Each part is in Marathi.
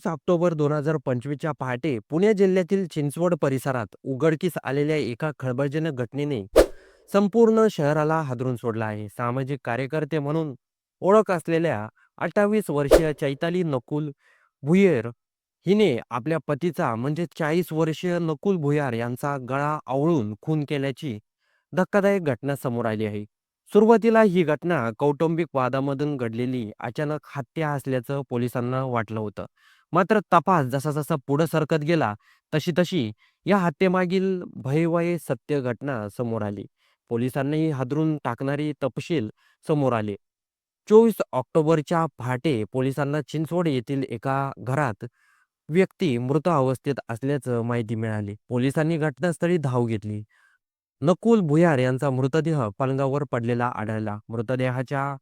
एकवीस ऑक्टोबर दोन हजार पंचवीसच्या पहाटे पुणे जिल्ह्यातील चिंचवड परिसरात उघडकीस आलेल्या एका खळबळजनक घटनेने संपूर्ण शहराला हादरून सोडला आहे. सामाजिक कार्यकर्ते म्हणून ओळख असलेल्या अठ्ठावीस वर्षीय चैताली नकुल भुयेर हिने आपल्या पतीचा म्हणजे चाळीस वर्षीय नकुल भुयार यांचा गळा आवळून खून केल्याची धक्कादायक घटना समोर आली आहे. सुरुवातीला ही घटना कौटुंबिक वादामधून घडलेली अचानक हत्या असल्याचं पोलिसांना वाटलं होतं. मात्र तपास जसा जसा पुढे सरकत गेला तशी तशी या हत्येमागील भयवये सत्य घटना समोर आली. पोलिसांनी हादरून टाकणारी तपशील समोर आले. चोवीस ऑक्टोबरच्या पहाटे पोलिसांना चिंचवड येथील एका घरात व्यक्ती मृत अवस्थेत असल्याचं माहिती मिळाली. पोलिसांनी घटनास्थळी धाव घेतली. नकुल भुयार यांचा मृतदेह पलंगावर पडलेला आढळला. मृतदेहाच्या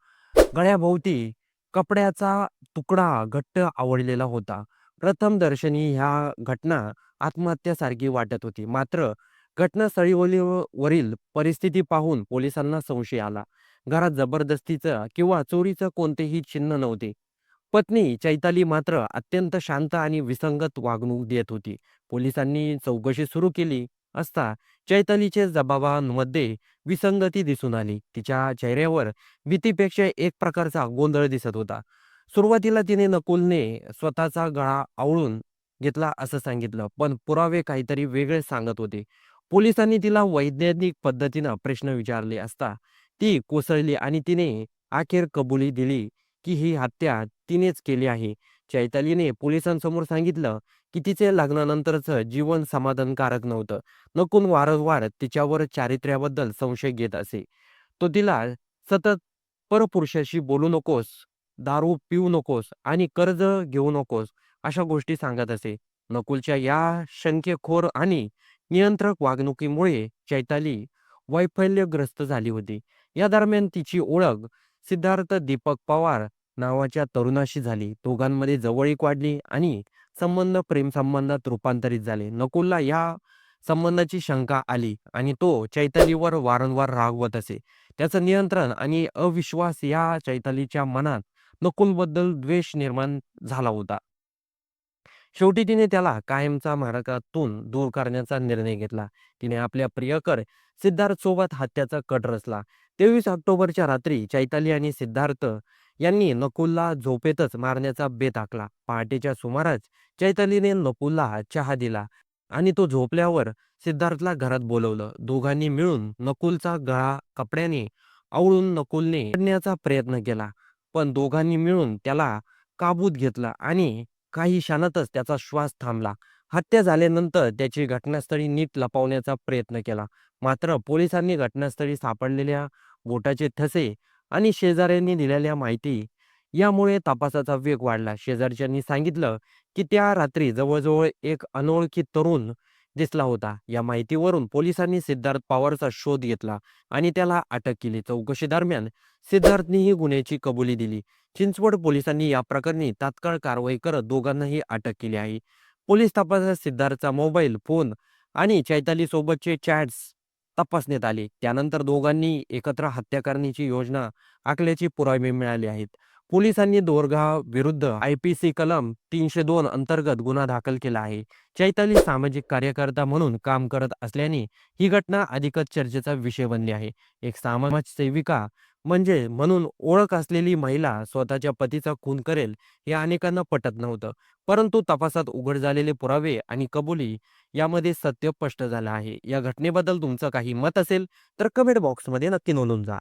गळ्याभोवती कपड्याचा तुकडा घट्ट आवडलेला होता. प्रथम दर्शनी ह्या घटना आत्महत्यासारखी वाटत होती. मात्र घटनास्थळी वरील परिस्थिती पाहून पोलिसांना संशय आला. घरात जबरदस्तीचं किंवा चोरीचं कोणतेही चिन्ह नव्हते. पत्नी चैताली मात्र अत्यंत शांत आणि विसंगत वागणूक देत होती. पोलिसांनी चौकशी सुरू केली. असता चैतलीचे जबाबांमध्ये विसंगती दिसून आली. तिच्या चेहऱ्यावर भीतीपेक्षा एक प्रकारचा गोंधळ दिसत होता. सुरुवातीला तिने नकुलने स्वतःचा गळा आवळून घेतला असं सांगितलं पण पुरावे काहीतरी वेगळे सांगत होते. पोलिसांनी तिला वैज्ञानिक पद्धतीनं प्रश्न विचारले असता ती कोसळली आणि तिने अखेर कबुली दिली की ही हत्या तिनेच केली आहे. चैतालीने पोलिसांसमोर सांगितलं की तिचे लग्नानंतरचं जीवन समाधानकारक नव्हतं. नकून वारंवार तिच्यावर चारित्र्याबद्दल संशय घेत असे. तो तिला सतत परपुरुषाशी बोलू नकोस दारू पिऊ नकोस आणि कर्ज घेऊ नकोस अशा गोष्टी सांगत असे. नकुलच्या या शंकेखोर आणि नियंत्रक वागणुकीमुळे चैताली वैफल्यग्रस्त झाली होती. या दरम्यान तिची ओळख सिद्धार्थ दीपक पवार नावाच्या तरुणाशी झाली. दोघांमध्ये जवळीक वाढली आणि संबंध प्रेम संबंधात रूपांतरित झाले. नकुलला या संबंधाची शंका आली आणि तो चैतालीवर वारंवार रागवत असे. त्याचं नियंत्रण आणि अविश्वास या चैतालीच्या मनात नकुलबद्दल द्वेष निर्माण झाला होता. शेवटी तिने त्याला कायमचा मारकातून दूर करण्याचा निर्णय घेतला. तिने आपल्या प्रियकर सिद्धार्थ सोबत हत्याचा कट रचला. तेवीस ऑक्टोबरच्या रात्री चैताली आणि सिद्धार्थ यांनी नकुलला झोपेतच मारण्याचा बेत आखला. पहाटेच्या सुमारास चैतालीने नकुलला चहा दिला आणि तो झोपल्यावर सिद्धार्थला घरात बोलवलं. दोघांनी मिळून नकुलचा गळा कपड्याने आवळून नकुलने करण्याचा प्रयत्न केला. पण दोघांनी मिळून त्याला काबूत घेतला आणि काही क्षणातच त्याचा श्वास थांबला. हत्या झाल्यानंतर त्याची घटनास्थळी नीट लपवण्याचा प्रयत्न केला. मात्र पोलिसांनी घटनास्थळी सापडलेल्या बोटाचे ठसे आणि शेजाऱ्यांनी दिलेल्या माहिती यामुळे तपासाचा वेग वाढला. शेजारच्यांनी सांगितलं की त्या रात्री जवळजवळ एक अनोळखी तरुण दिसला होता. या माहितीवरून पोलिसांनी सिद्धार्थ पवारचा शोध घेतला आणि त्याला अटक केली. चौकशी दरम्यान सिद्धार्थनी ही गुन्ह्याची कबुली दिली. चिंचवड पोलिसांनी या प्रकरणी तात्काळ कारवाई करत दोघांनाही अटक केली आहे. पोलीस तपासात सिद्धार्थचा मोबाईल फोन आणि चैताली सोबतचे चॅट्स तपासण्यात आले. त्यानंतर दोघांनी एकत्र हत्या करण्याची योजना आखल्याची पुरावे मिळाले आहेत. पोलिसांनी दोरगा विरुद्ध आय पी सी कलम तीनशे दोन अंतर्गत गुन्हा दाखल केला आहे. चैताली सामाजिक कार्यकर्ता म्हणून काम करत असल्याने ही घटना अधिकच चर्चेचा विषय बनली आहे. एक समाजसेविका म्हणजे म्हणून ओळख असलेली महिला स्वतःच्या पतीचा खून करेल हे अनेकांना पटत नव्हतं. परंतु तपासात उघड झालेले पुरावे आणि कबुली यामध्ये सत्य स्पष्ट झालं आहे. या घटनेबद्दल तुमचं काही मत असेल तर कमेंट बॉक्समध्ये नक्की नोंदून जा.